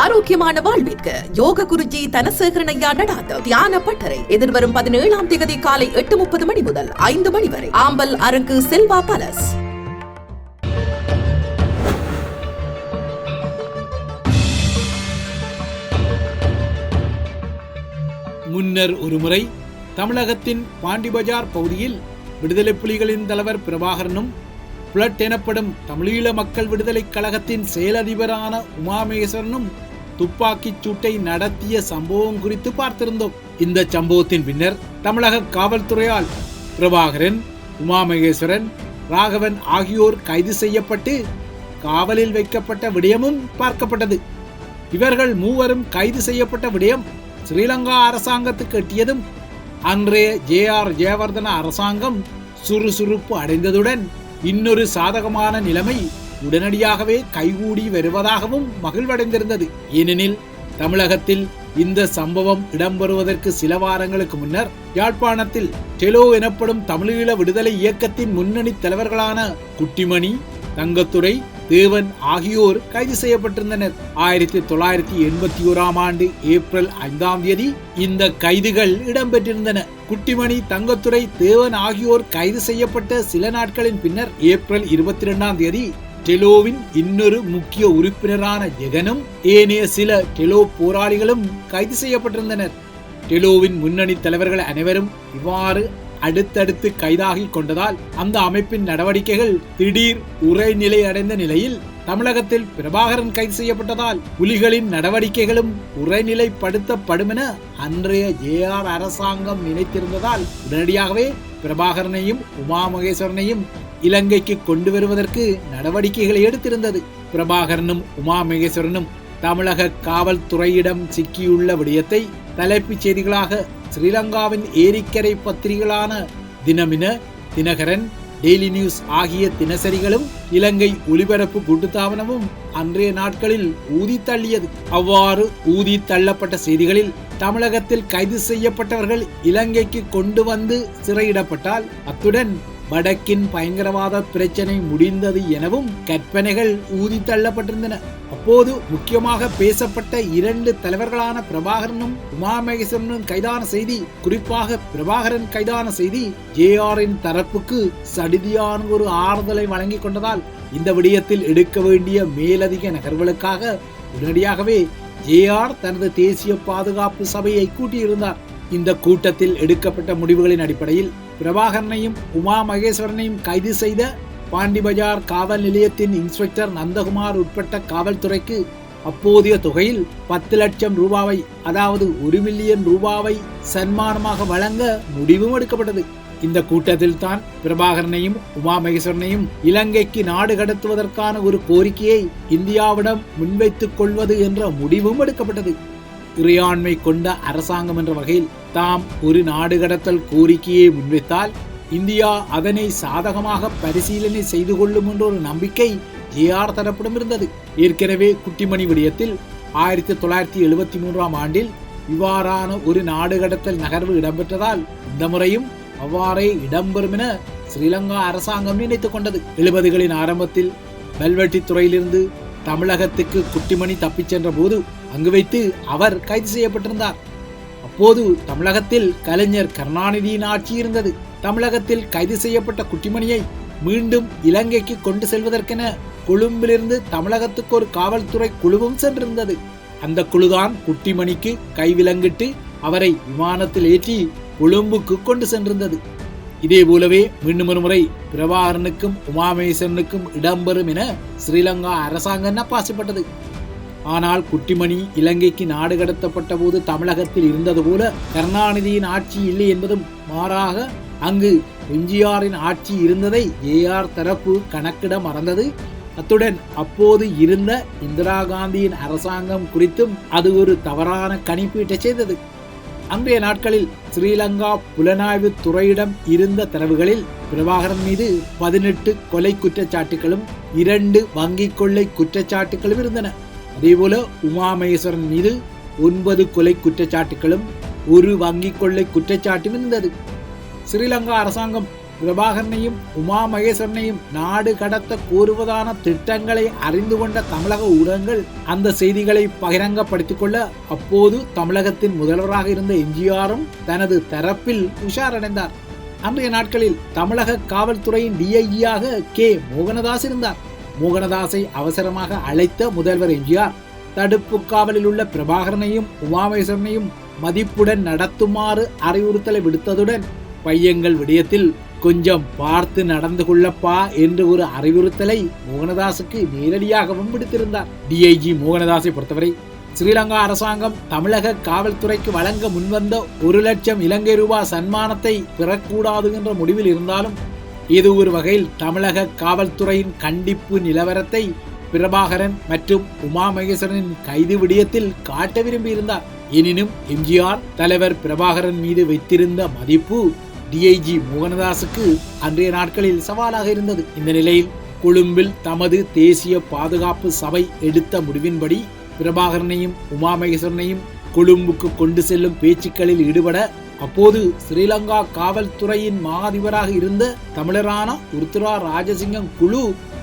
ஆரோக்கியமான வாழ்விற்கு யோக குருஜி தனசேகரனையா நடாத்த தியான பட்டறை. எதிர்வரும் பதினேழாம் தேதி காலை எட்டு முப்பது மணி முதல் ஐந்து மணி வரை. ஆம்பல் அரங்கு செல்வா பலஸ் முன்னர் ஒருமுறை தமிழகத்தின் பாண்டிபஜார் பகுதியில் விடுதலை புலிகளின் தலைவர் பிரபாகரனும் புலட் எனப்படும் தமிழீழ மக்கள் விடுதலைக் கழகத்தின் செயலதிபரான உமாமேஸ்வரனும் துப்பாக்கிச் சூட்டை நடத்திய சம்பவம் குறித்து பார்த்திருந்தோம். இந்த சம்பவத்தின் பின்னர் தமிழக காவல்துறையால் பிரபாகரன் உமாமகேஸ்வரன் ராகவன் ஆகியோர் கைது செய்யப்பட்டு காவலில் வைக்கப்பட்ட விடயமும் பார்க்கப்பட்டது. இவர்கள் மூவரும் கைது செய்யப்பட்ட விடயம் ஸ்ரீலங்கா அரசாங்கத்துக்கு எட்டியதும் அன்றைய ஜே ஆர் ஜெயவர்தன அரசாங்கம் சுறுசுறுப்பு அடைந்ததுடன் இன்னொரு சாதகமான நிலைமை உடனடியாகவே கைகூடி வருவதாகவும் மகிழ்வடைந்திருந்தது. ஏனெனில் தமிழகத்தில் இந்த சம்பவம் இடம்பெறுவதற்கு சில வாரங்களுக்கு முன்னர் யாழ்ப்பாணத்தில் டெலோ எனப்படும் தமிழீழ விடுதலை இயக்கத்தின் முன்னணி தலைவர்களான குட்டிமணி தங்கத்துறை தேவன் ஆகியோர் கைது செய்யப்பட்டிருந்தனர். ஆயிரத்தி தொள்ளாயிரத்தி எண்பத்தி ஓராம் ஆண்டு ஏப்ரல் ஐந்தாம் தேதி இந்த கைதுகள் இடம்பெற்றிருந்தன. குட்டிமணி தங்கத்துறை தேவன் ஆகியோர் கைது செய்யப்பட்ட சில நாட்களின் பின்னர் ஏப்ரல் இருபத்தி இரண்டாம் தேதி டெலோவின் இன்னொரு முக்கிய உறுப்பினரான ஜெகனும் ஏனைய சில டெலோ போராளிகளும் கைது செய்யப்பட்டிருந்தனர். டெலோவின் முன்னணி தலைவர்கள் அனைவரும் இவ்வாறு அடுத்தடுத்து கைதாகி கொண்டதால் அந்த அமைப்பின் நடவடிக்கைகள் திடீர் உரைநிலை அடைந்த நிலையில் தமிழகத்தில் பிரபாகரன் கைது செய்யப்பட்டதால் புலிகளின் நடவடிக்கைகளும் உரைநிலைப்படுத்தப்படும் என அன்றைய ஏஆர் அரசாங்கம் நினைத்திருந்ததால் உடனடியாகவே பிரபாகரனையும் உமா மகேஸ்வரனையும் இலங்கைக்கு கொண்டு வருவதற்கு நடவடிக்கைகளை எடுத்திருந்தது. பிரபாகரனும் உமா மகேஸ்வரனும் தமிழக காவல்துறையிடம் சிக்கியுள்ள விடயத்தை தலைப்புச் செய்திகளாக ஸ்ரீலங்காவின் ஏரிக்கரை பத்திரிகைகளான தினமின தினகரன் டெய்லி நியூஸ் ஆகிய தினசரிகளும் இலங்கை ஒலிபரப்பு கூட்டுத்தாபனமும் அன்றைய நாட்களில் ஊதி தள்ளியது. அவ்வாறு ஊதி தள்ளப்பட்ட செய்திகளில் தமிழகத்தில் கைது செய்யப்பட்டவர்கள் இலங்கைக்கு கொண்டு வந்து சிறையிடப்பட்டால் அத்துடன் வடக்கின் பயங்கரவாத பிரச்சனை முடிந்தது எனவும் கற்பனைகள் ஊதி தள்ளப்பட்டிருந்தன. அப்போது முக்கியமாக பேசப்பட்ட இரண்டு தலைவர்களான பிரபாகரனும் உமாமகேஸ்வரனும் கைதான செய்தி குறிப்பாக பிரபாகரன் கைதான செய்தி ஜேஆரின் தரப்புக்கு சடிதியான ஒரு ஆறுதலை வழங்கி கொண்டதால் இந்த விடயத்தில் எடுக்க வேண்டிய மேலதிக நகர்வுகளுக்காக உடனடியாகவே ஜேஆர் தனது தேசிய பாதுகாப்பு சபையை கூட்டியிருந்தார். இந்த கூட்டத்தில் எடுக்கப்பட்ட முடிவுகளின் அடிப்படையில் பிரபாகரனையும் உமா மகேஸ்வரனையும் கைது செய்த பாண்டிபஜார் காவல் நிலையத்தின் இன்ஸ்பெக்டர் நந்தகுமார் உட்பட்ட காவல்துறைக்கு அப்போதைய தொகையில் பத்து லட்சம் ரூபாவை அதாவது ஒரு மில்லியன் ரூபாவை சன்மானமாக வழங்க முடிவும் எடுக்கப்பட்டது. இந்த கூட்டத்தில் தான் பிரபாகரனையும் உமா மகேஸ்வரனையும் இலங்கைக்கு நாடு கடத்துவதற்கான ஒரு கோரிக்கையை இந்தியாவிடம் முன்வைத்துக் கொள்வது என்ற முடிவும் எடுக்கப்பட்டது. இறையாண்மை கொண்ட அரசாங்கம் என்ற வகையில் தாம் ஒரு நாடு கடத்தல் கோரிக்கையை முன்வைத்தால் இந்தியா அதனை சாதகமாக பரிசீலனை செய்து கொள்ளும் என்ற ஒரு நம்பிக்கை ஜேஆர் தரப்பிடம் இருந்தது. ஏற்கனவே குட்டிமணி விடயத்தில் ஆயிரத்தி தொள்ளாயிரத்தி எழுபத்தி மூன்றாம் ஆண்டில் இவ்வாறான ஒரு நாடு கடத்தல் நகர்வு இடம்பெற்றதால் இந்த முறையும் அவ்வாறே இடம்பெறும் என ஸ்ரீலங்கா அரசாங்கம் நினைத்துக் கொண்டது. எழுபதுகளின் ஆரம்பத்தில் வெல்வெட்டி துறையிலிருந்து தமிழகத்துக்கு குட்டிமணி தப்பிச் சென்ற போது அங்கு வைத்து அவர் கைது செய்யப்பட்டிருந்தார். அப்போது தமிழகத்தில் கலைஞர் கருணாநிதியின் ஆட்சி இருந்தது. தமிழகத்தில் கைது செய்யப்பட்ட குட்டிமணியை மீண்டும் இலங்கைக்கு கொண்டு செல்வதற்கென கொழும்பிலிருந்து தமிழகத்துக்கு ஒரு காவல்துறை குழுவும் சென்றிருந்தது. அந்த குழுதான் குட்டிமணிக்கு கைவிலங்கிட்டு அவரை விமானத்தில் ஏற்றி கொழும்புக்கு கொண்டு சென்றிருந்தது. இதே போலவே மீண்டும் ஒரு முறை பிரபாகரனுக்கும் உமாமேசனுக்கும் இடம்பெறும் என ஸ்ரீலங்கா அரசாங்கம் நப்பாசப்பட்டது. ஆனால் குட்டிமணி இலங்கைக்கு நாடு கடத்தப்பட்ட போது தமிழகத்தில் இருந்தது போல கருணாநிதியின் ஆட்சி இல்லை என்பதும் மாறாக அங்கு எம்ஜிஆரின் ஆட்சி இருந்ததை ஏஆர் தரப்பு கணக்கிட மறந்தது. அத்துடன் அப்போது இருந்த இந்திரா காந்தியின் அரசாங்கம் குறித்தும் அது ஒரு தவறான கணிப்பீட்டை செய்தது. அன்றைய நாட்களில் ஸ்ரீலங்கா புலனாய்வு துறையிடம் இருந்த தரவுகளில் பிரபாகரன் மீது பதினெட்டு கொலை குற்றச்சாட்டுகளும் இரண்டு வங்கி கொள்ளை குற்றச்சாட்டுகளும் இருந்தன. அதேபோல உமாமகேஸ்வரன் மீது ஒன்பது கொலை குற்றச்சாட்டுகளும் ஒரு வங்கி கொள்ளை குற்றச்சாட்டும் இருந்தது. ஸ்ரீலங்கா அரசாங்கம் பிரபாகரனையும் உமா மகேஸ்வரனையும் நாடு கடத்த கோருவதான திட்டங்களை அறிந்து கொண்ட தமிழக ஊடகங்கள் அந்த செய்திகளை பகிரங்கப்படுத்திக் கொள்ள அப்போது தமிழகத்தின் முதல்வராக இருந்த எம்ஜிஆரும் தனது தரப்பில் உஷாரடைந்தார். அன்றைய நாட்களில் தமிழக காவல்துறையின் டிஐஜியாக கே. மோகனதாஸ் இருந்தார். மோகனதாஸை அவசரமாக அழைத்த முதல்வர் எம்ஜிஆர் தடுப்பு காவலில் உள்ள பிரபாகரனையும் உமாமேஸ்வரனையும் மதிப்புடன் நடத்துமாறு அறிவுறுத்தலை விடுத்ததுடன் பையங்கள் விடயத்தில் கொஞ்சம் பார்த்து நடந்து கொள்ளப்பா என்று ஒரு அறிவுறுத்தலை மோகனதாஸுக்கு நேரடியாகவும் விடுத்திருந்தார். டிஐஜி மோகனதாஸை பொறுத்தவரை ஸ்ரீலங்கா அரசாங்கம் தமிழக காவல்துறைக்கு வழங்க முன்வந்த ஒரு லட்சம் இலங்கை ரூபாய் சன்மானத்தை பெறக்கூடாது என்ற முடிவில் இருந்தாலும் இது ஒரு வகையில் தமிழக காவல்துறையின் கண்டிப்பு நிலவரத்தை பிரபாகரன் மற்றும் உமா மகேஸ்வரனின் கைது விடயத்தில் காட்ட விரும்பியிருந்தார். எனினும் எம்ஜிஆர் தலைவர் பிரபாகரன் மீது வைத்திருந்த மதிப்பு டிஐஜி மோகனதாஸுக்கு அன்றைய நாட்களில் சவாலாக இருந்தது. இந்த நிலையில் கொழும்பில் தமது தேசிய பாதுகாப்பு சபை எடுத்த முடிவின்படி பிரபாகரனையும் உமா மகேஸ்வரனையும் கொழும்புக்கு கொண்டு செல்லும் பேச்சுக்களில் ஈடுபட அப்போது ஸ்ரீலங்கா காவல்துறையின் மாதிபராக இருந்த தமிழரான உருத்ரா ராஜசிங்கம் குழு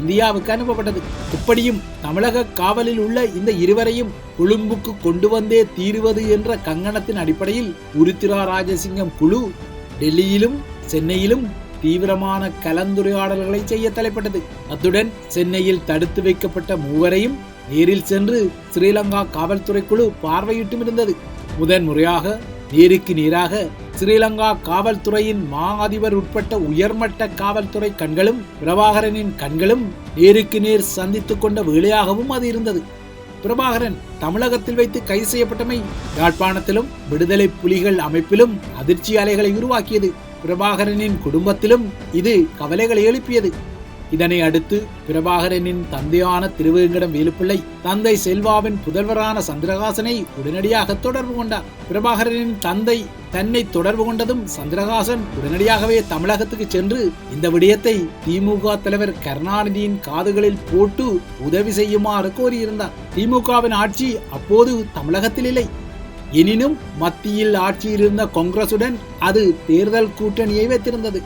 இந்தியாவுக்கு அனுப்பப்பட்டது. இப்படியும் தமிழக காவலில் உள்ள இந்த இருவரையும் கொழும்புக்கு கொண்டு வந்தே தீருவது என்ற கங்கணத்தின் அடிப்படையில் உருத்திரா ராஜசிங்கம் குழு டெல்லியிலும் சென்னையிலும் தீவிரமான கலந்துரையாடல்களை செய்ய தலைப்பட்டது. அத்துடன் சென்னையில் தடுத்து வைக்கப்பட்ட மூவரையும் நேரில் சென்று ஸ்ரீலங்கா காவல்துறை குழு பார்வையிட்டும் இருந்தது முதன் முறையாக நேருக்கு நேராக ஸ்ரீலங்கா காவல்துறையின் மா அதிபர் உட்பட்ட உயர்மட்ட காவல்துறை கண்களும் பிரபாகரனின் கண்களும் நேருக்கு நேர் சந்தித்துக் கொண்ட வேளையாகவும் அது இருந்தது. பிரபாகரன் தமிழகத்தில் வைத்து கைது செய்யப்பட்டமை யாழ்ப்பாணத்திலும் விடுதலை புலிகள் அமைப்பிலும் அதிர்ச்சி அலைகளை உருவாக்கியது. பிரபாகரனின் குடும்பத்திலும் இது கவலைகளை எழுப்பியது. இதனை அடுத்து பிரபாகரனின் தந்தையான திருவேங்கடம் வேலுப்பிள்ளை தந்தை செல்வாவின் புதல்வரான சந்திரகாசனை உடனடியாக தொடர்பு கொண்டார். பிரபாகரனின் தந்தை தன்னை தொடர்பு கொண்டதும் சந்திரகாசன் உடனடியாகவே தமிழகத்துக்கு சென்று இந்த விடயத்தை திமுக தலைவர் கருணாநிதியின் காதுகளில் போட்டு உதவி செய்யுமாறு கோரியிருந்தார். திமுகவின் ஆட்சி அப்போது தமிழகத்தில் இல்லை. எனினும் மத்தியில் ஆட்சியில் இருந்த காங்கிரசுடன் அது தேர்தல் கூட்டணியை வைத்திருந்தது.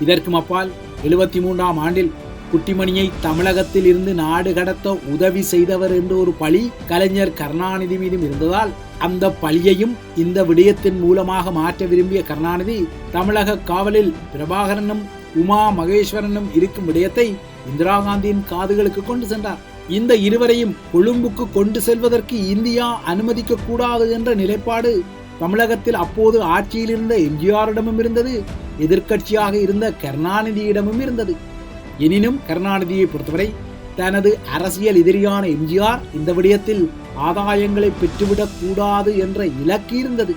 இதற்கும் அப்பால் எழுபத்தி மூன்றாம் ஆண்டில் குட்டிமணியை தமிழகத்தில் இருந்து நாடு கடத்த உதவி செய்தவர் என்று ஒரு பழி கலைஞர் கருணாநிதி மீதும் இருந்ததால் அந்த பழியையும் இந்த விடயத்தின் மூலமாக மாற்ற விரும்பிய கருணாநிதி தமிழக காவலில் பிரபாகரனும் உமா மகேஸ்வரனும் இருக்கும் விடயத்தை இந்திரா காந்தியின் காதுகளுக்கு கொண்டு சென்றார். இந்த இருவரையும் கொழும்புக்கு கொண்டு செல்வதற்கு இந்தியா அனுமதிக்க கூடாது என்ற நிலைப்பாடு தமிழகத்தில் அப்போது ஆட்சியில் இருந்த எம்ஜிஆரிடமும் இருந்தது. எதிர்க்கட்சியாக இருந்த கருணாநிதியிடமும் இருந்தது. எனினும் கருணாநிதியை பொறுத்தவரை தனது அரசியல் எதிரியான எம்ஜிஆர் இந்த விடயத்தில் ஆதாயங்களை பெற்றுவிடக் கூடாது என்ற இலக்கு இருந்தது.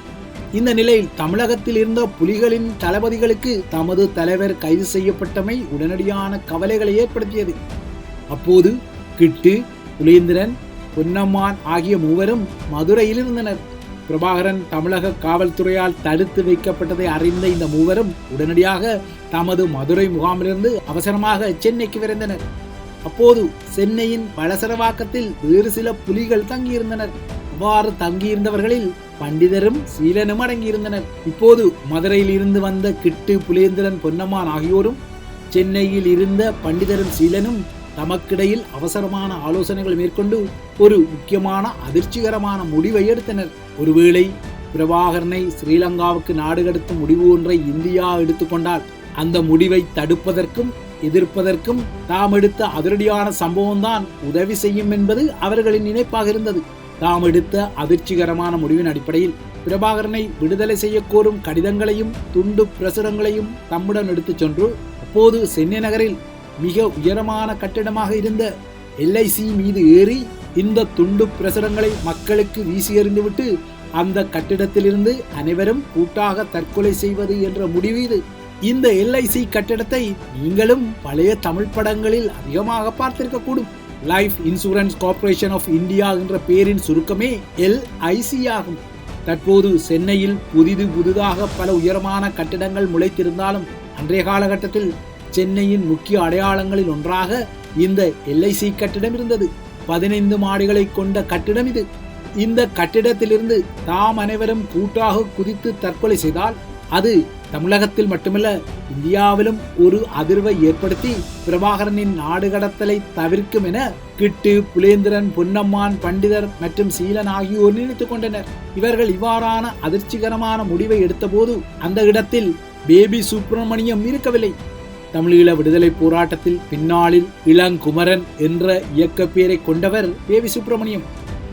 இந்த நிலையில் தமிழகத்தில் இருந்த புலிகளின் தளபதிகளுக்கு தமது தலைவர் கைது செய்யப்பட்டமை உடனடியான கவலைகளை ஏற்படுத்தியது. அப்போது கிட்டு புலேந்திரன் பொன்னம்மான் ஆகிய மூவரும் மதுரையில் இருந்தனர். பிரபாகரன் தமிழக காவல்துறையால் தடுத்து வைக்கப்பட்டதை அறிந்த இந்த மூவரும் உடனடியாக தமது மதுரை முகாமிலிருந்து அவசரமாக சென்னைக்கு விரைந்தனர். அப்போது சென்னையின் பலசரவாக்கத்தில் வேறு சில புலிகள் தங்கியிருந்தனர். அவ்வாறு தங்கியிருந்தவர்களில் பண்டிதரும் சீலனும் அடங்கியிருந்தனர். இப்போது மதுரையில் இருந்து வந்த கிட்டு புலேந்திரன் பொன்னம்மான் ஆகியோரும் சென்னையில் இருந்த பண்டிதரும் சீலனும் தமக்கிடையில் அவசரமான ஆலோசனைகள் மேற்கொண்டு ஒரு முக்கியமான அதிர்ச்சிகரமான முடிவை எடுத்தனர். ஒருவேளை பிரபாகரனை ஸ்ரீலங்காவுக்கு நாடு கடத்தும் முடிவு ஒன்றை இந்தியா எடுத்துக்கொண்டால் அந்த முடிவை தடுப்பதற்கும் எதிர்ப்பதற்கும் தாம் எடுத்த அதிரடியான சம்பவம்தான் உதவி செய்யும் என்பது அவர்களின் நினைப்பாக இருந்தது. தாம் எடுத்த அதிர்ச்சிகரமான முடிவின் அடிப்படையில் பிரபாகரனை விடுதலை செய்ய கோரும் கடிதங்களையும் துண்டு பிரசுரங்களையும் தம்முடன் எடுத்துச் சென்று அப்போது சென்னை நகரில் மிக உயரமான கட்டிடமாக இருந்த எல்ஐசி மீது ஏறி இந்த துண்டு பிரசுரங்களை மக்களுக்கு வீசி எறிந்துவிட்டு அந்த கட்டிடத்திலிருந்து அனைவரும் கூட்டாக தற்கொலை செய்வது என்ற முடிவு இது இந்த எல்ஐசி கட்டிடத்தை நீங்களும் பழைய தமிழ் படங்களில் அதிகமாக பார்த்திருக்க கூடும் life insurance corporation of India என்ற பெயரின் சுருக்கமே எல்ஐசி ஆகும். தற்போது சென்னையில் புதிது புதிதாக பல உயரமான கட்டிடங்கள் முளைத்திருந்தாலும் அன்றைய காலகட்டத்தில் சென்னையின் முக்கிய அடையாளங்களில் ஒன்றாக இந்த எல்ஐசி கட்டிடம் இருந்தது. பதினைந்து மாடிகளை கொண்ட கட்டிடம் இது. இந்த கட்டிடத்திலிருந்து தாம் அனைவரும் கூட்டாக குதித்து தற்கொலை செய்தால் அது தமிழகத்தில் மட்டுமல்ல இந்தியாவிலும் ஒரு அதிர்வை ஏற்படுத்தி பிரபாகரனின் நாடு கடத்தலை தவிர்க்கும் என கிட்டு புலேந்திரன் பொன்னம்மான் பண்டிதர் மற்றும் சீலன் ஆகியோர் நினைத்துக் கொண்டனர். இவர்கள் இவ்வாறான அதிர்ச்சிகரமான முடிவை எடுத்தபோது அந்த இடத்தில் பேபி சுப்பிரமணியம் இருக்கவில்லை. தமிழீழ விடுதலை போராட்டத்தில் பின்னாளில் இளங்குமரன் என்ற இயக்க பெயரை கொண்டவர் பேபி சுப்பிரமணியம்.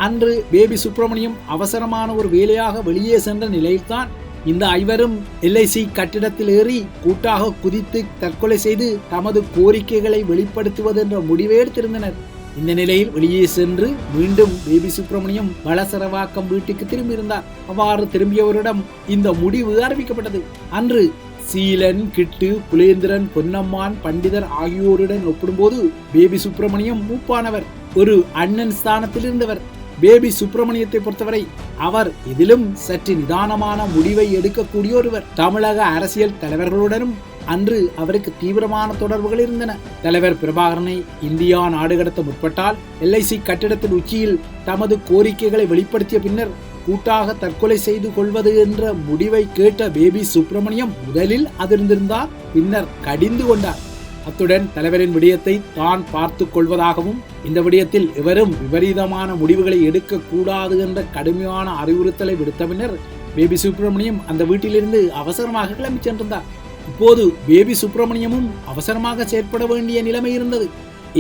அன்று பேபி சுப்பிரமணியம் அவசரமான ஒரு வேலையாக வெளியே சென்ற நிலையில்தான் இந்த ஐவரும் எல்ஐசி கட்டிடத்தில் ஏறி கூட்டாக குதித்து தற்கொலை செய்து தமது கோரிக்கைகளை வெளிப்படுத்துவது என்ற முடிவை எடுத்திருந்தனர். இந்த நிலையில் வெளியே சென்று மீண்டும் பேபி சுப்பிரமணியம் வளசரவாக்கம் வீட்டுக்கு திரும்பியிருந்தார். அவ்வாறு திரும்பியவரிடம் இந்த முடிவு அறிவிக்கப்பட்டது. அன்று சீலன் கிட்டு புலேந்திரன் பொன்னம்மான் பண்டிதர் ஆகியோருடன் ஒப்பிடும்போது பேபி சுப்பிரமணியம் மூப்பானவர். ஒரு அண்ணன் ஸ்தானத்தில் இருந்தவர் பேபி சுப்பிரமணியத்தை பொறுத்தவரை அவர் இதிலும் சற்று நிதானமான முடிவை எடுக்கக்கூடிய ஒருவர் தமிழக அரசியல் தலைவர்களுடனும் அன்று அவருக்கு தீவிரமான தொடர்புகள் இருந்தன. தலைவர் பிரபாகரனை இந்தியா நாடு கடத்த முற்பட்டால் எல்ஐசி கட்டிடத்தின் உச்சியில் தமது கோரிக்கைகளை வெளிப்படுத்திய பின்னர் கூட்டாக தற்கொலை செய்து கொள்வது என்ற முடிவை கேட்ட பேபி சுப்பிரமணியம் முதலில் அதிர்ந்திருந்தார் பின்னர் கடிந்து கொண்டார். அத்துடன் தலைவரின் விடயத்தை தான் பார்த்து கொள்வதாகவும் இந்த விடயத்தில் எவரும் விபரீதமான முடிவுகளை எடுக்க கூடாது என்ற கடுமையான அறிவுறுத்தலை விடுத்த பின்னர் பேபி சுப்பிரமணியம் அந்த வீட்டிலிருந்து அவசரமாக கிளம்பி சென்றிருந்தார். இப்போது பேபி சுப்பிரமணியமும் அவசரமாக செயற்பட வேண்டிய நிலைமை இருந்தது.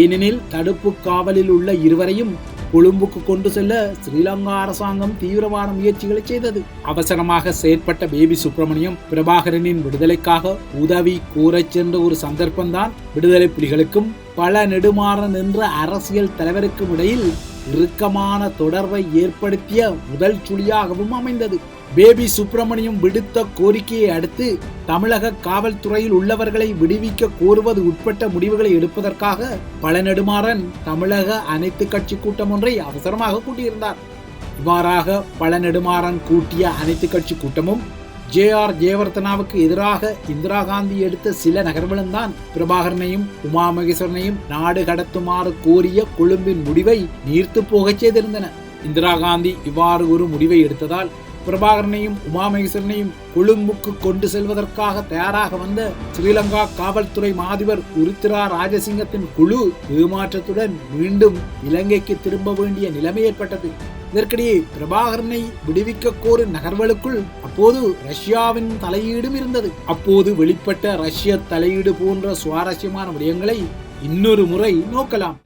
ஏனெனில் தடுப்பு காவலில் உள்ள இருவரையும் கொழும்புக்கு கொண்டு செல்ல ஸ்ரீலங்கா அரசாங்கம் தீவிரமான முயற்சிகளை செய்தது. அவசரமாக செயற்பட்ட பேபி சுப்பிரமணியம் பிரபாகரனின் விடுதலைக்காக உதவி கூறச் சென்ற ஒரு சந்தர்ப்பம்தான் விடுதலை புலிகளுக்கும் பல நெடுமாற நின்ற அரசியல் தலைவருக்கும் இடையில் இறுக்கமான தொடர்பை ஏற்படுத்திய முதல் சுழியாகவும் அமைந்தது. பேபி சுப்பிரமணியம் விடுத்த கோரிக்கையை அடுத்து தமிழக காவல்துறையில் உள்ளவர்களை விடுவிக்க கோருவது உட்பட்ட முடிவுகளை எடுப்பதற்காக பல நெடுமாறன் தமிழக அனைத்து கட்சி கூட்டம் ஒன்றை அவசரமாக கூட்டியிருந்தார். இவ்வாறாக பல நெடுமாறன் கூட்டிய அனைத்து கட்சி கூட்டமும் ஜே ஆர் ஜெயவர்தனாவுக்கு எதிராக இந்திரா காந்தி எடுத்த சில நகர்வுகளும் தான் பிரபாகரனையும் உமா மகேஸ்வரனையும் நாடு கடத்துமாறு கோரிய கொழும்பின் முடிவை நீர்த்து போகச் செய்திருந்தன. இந்திரா காந்தி இவ்வாறு ஒரு முடிவை எடுத்ததால் பிரபாகரனையும் உமாமகேஸ்வரனையும் கொழும்புக்கு கொண்டு செல்வதற்காக தயாராக வந்த ஸ்ரீலங்கா காவல்துறை மாதிபர் உருத்திரா ராஜசிங்கத்தின் குழு ஏமாற்றத்துடன் மீண்டும் இலங்கைக்கு திரும்ப வேண்டிய நிலைமை ஏற்பட்டது. இதற்கிடையே பிரபாகரனை விடுவிக்க கோரும் நகர்வுகளுக்குள் அப்போது ரஷ்யாவின் தலையீடும் இருந்தது. அப்போது வெளிப்பட்ட ரஷ்ய தலையீடு போன்ற சுவாரஸ்யமான விடயங்களை இன்னொரு முறை நோக்கலாம்.